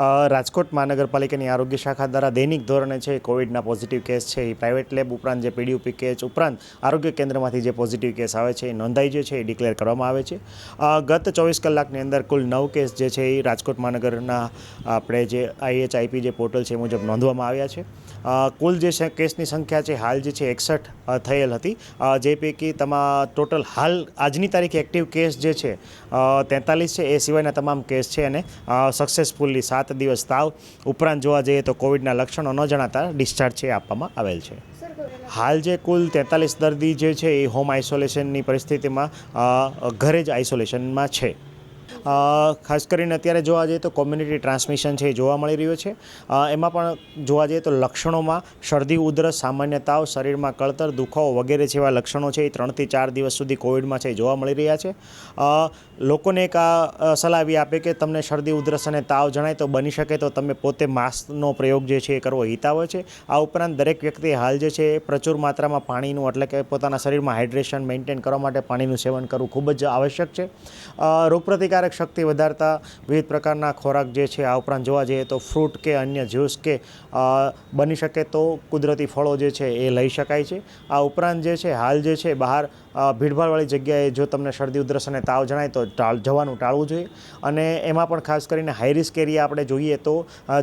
રાજકોટ મહાનગરપાલિકાની આરોગ્ય શાખા દ્વારા દૈનિક ધોરણે છે, કોવિડના પોઝિટિવ કેસ છે, એ પ્રાઇવેટ લેબ ઉપરાંત જે પીડીયુપી કેસ ઉપરાંત આરોગ્ય કેન્દ્રમાંથી જે પોઝિટિવ કેસ આવે છે, એ નોંધાઈ જે છે, એ ડિક્લેર કરવામાં આવે છે. ગત ચોવીસ કલાકની અંદર કુલ નવ કેસ જે છે, એ રાજકોટ મહાનગરના આપણે જે આઈએચઆઈપી જે પોર્ટલ છે, એ મુજબ નોંધવામાં આવ્યા છે. કુલ જે કેસની સંખ્યા છે, હાલ જે છે, એકસઠ થયેલ હતી. જે પૈકી તમા ટોટલ હાલ, આજની તારીખે એક્ટિવ કેસ જે છે તેતાલીસ છે, એ સિવાયના તમામ કેસ છે અને સક્સેસફુલી સાત દિવસ તાવ ઉપરાંત જોવા જઈએ તો કોવિડના લક્ષણો ન જણાતા ડિસ્ચાર્જ છે આપવામાં આવેલ છે. હાલ જે કુલ તેતાલીસ દર્દી જે છે એ હોમ આઇસોલેશનની પરિસ્થિતિમાં ઘરે જ આઇસોલેશનમાં છે. ખાસ કરીને અત્યારે જોવા જઈએ તો કોમ્યુનિટી ટ્રાન્સમિશન છે એ જોવા મળી રહ્યું છે. એમાં પણ જોવા જઈએ તો લક્ષણોમાં શરદી ઉધરસ સામાન્ય તાવ શરીરમાં કળતર દુખાવો વગેરે જેવા લક્ષણો છે એ ત્રણથી ચાર દિવસ સુધી કોવિડમાં છે એ જોવા મળી રહ્યા છે. લોકોને એક આ સલાહ એવી આપે કે તમને શરદી ઉધરસ અને તાવ જણાય તો બની શકે તો તમે પોતે માસ્કનો પ્રયોગ જે છે એ કરવો હિતાવ છે. આ ઉપરાંત દરેક વ્યક્તિ હાલ જે છે એ પ્રચુર માત્રામાં પાણીનું એટલે કે પોતાના શરીરમાં હાઇડ્રેશન મેન્ટેન કરવા માટે પાણીનું સેવન કરવું ખૂબ જ આવશ્યક છે. અ, રોગપ્રતિકારક શક્તિ વધારતા વિવિધ પ્રકારના ખોરાક જે છે, આ ઉપરાંત જોવા જઈએ તો ફ્રૂટ કે અન્ય જ્યુસ કે બની શકે તો કુદરતી ફળો જે છે એ લઈ શકાય છે. આ ઉપરાંત જે છે, હાલ જે છે બહાર ભીડભાડવાળી જગ્યાએ જો તમને શરદી ઉધરસ અને તાવ જણાય તો ટાળ જવાનું ટાળવું જોઈએ. અને એમાં પણ ખાસ કરીને હાઈ રિસ્ક એરિયા આપણે જોઈએ તો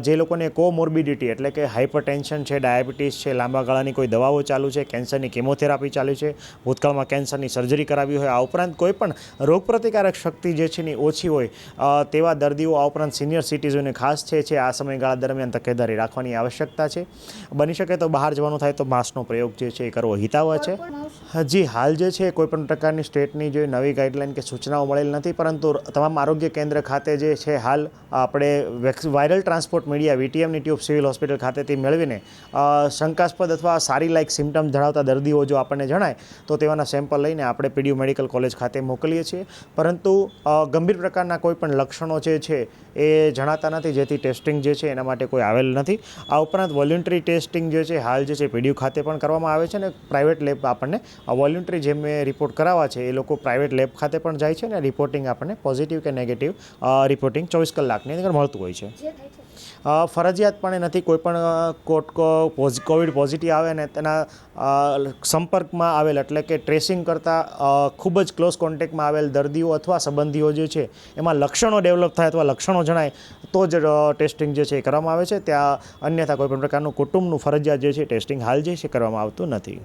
જે લોકોને કોમોર્બિડિટી એટલે કે હાઇપર ટેન્શન છે ડાયાબિટીસ છે લાંબા ગાળાની કોઈ દવાઓ ચાલુ છે કેન્સરની કેમોથેરાપી ચાલુ છે ભૂતકાળમાં કેન્સરની સર્જરી કરાવી હોય આ ઉપરાંત કોઈ પણ રોગપ્રતિકારક શક્તિ જે છે એની ઓછી હોય તેવા દર્દીઓ આ ઉપરાંત સિનિયર સિટીઝનને ખાસ છે છે આ સમયગાળા દરમિયાન તકેદારી રાખવાની આવશ્યકતા છે. બની શકે તો બહાર જવાનું થાય તો માસ્કનો પ્રયોગ જે છે એ કરવો હિતાવહ છે. હજી હાલ જે છે કોઈ પણ પ્રકારની સ્ટેટની જે નવી ગાઈડલાઈન કે સૂચનાઓ મળેલ નથી, પરંતુ તમામ આરોગ્ય કેન્દ્ર ખાતે જે છે હાલ આપણે વાયરલ ટ્રાન્સપોર્ટ મીડિયા વીટીએમની ટ્યુબ સિવિલ હોસ્પિટલ ખાતેથી મેળવીને શંકાસ્પદ અથવા સારી લાયક સિમ્ટમ ધરાવતા દર્દીઓ જો આપણને જણાય, તો તેવાના સેમ્પલ લઈને આપણે પીડીયુ મેડિકલ કોલેજ ખાતે મોકલીએ છીએ. પરંતુ ગંભીર પ્રકારના કોઈ પણ લક્ષણો જે છે એ જણાતા નથી, જેથી ટેસ્ટિંગ જે છે એના માટે કોઈ આવેલ નથી. આ ઉપરાંત વોલ્યુન્ટરી ટેસ્ટિંગ જે છે, હાલ જે છે પીડીયુ ખાતે પણ કરવામાં આવે છે અને પ્રાઇવેટ લેબ આપણને વોલ્યુન્ટરી જે મેં રિપોર્ટ કરાવવા છે એ લોકો પ્રાઇવેટ લેબ ખાતે પણ જાય છે અને રિપોર્ટિંગ આપણને પોઝિટિવ કે નેગેટિવ રિપોર્ટિંગ ચોવીસ કલાકની અંદર મળતું હોય છે. ફરજિયાતપણે નથી કોઈ પણ કોટ કોવિડ પોઝિટિવ આવે ને તેના સંપર્કમાં આવેલ એટલે કે ટ્રેસિંગ કરતાં ખૂબ જ ક્લોઝ કોન્ટેક્ટમાં આવેલ દર્દીઓ અથવા સંબંધીઓ જે છે એમાં લક્ષણો ડેવલપ થાય અથવા લક્ષણો જણાય તો જ ટેસ્ટિંગ જે છે એ કરવામાં આવે છે. ત્યાં અન્યથા કોઈપણ પ્રકારનું કુટુંબનું ફરજિયાત જે છે ટેસ્ટિંગ હાલ જે છે કરવામાં આવતું નથી.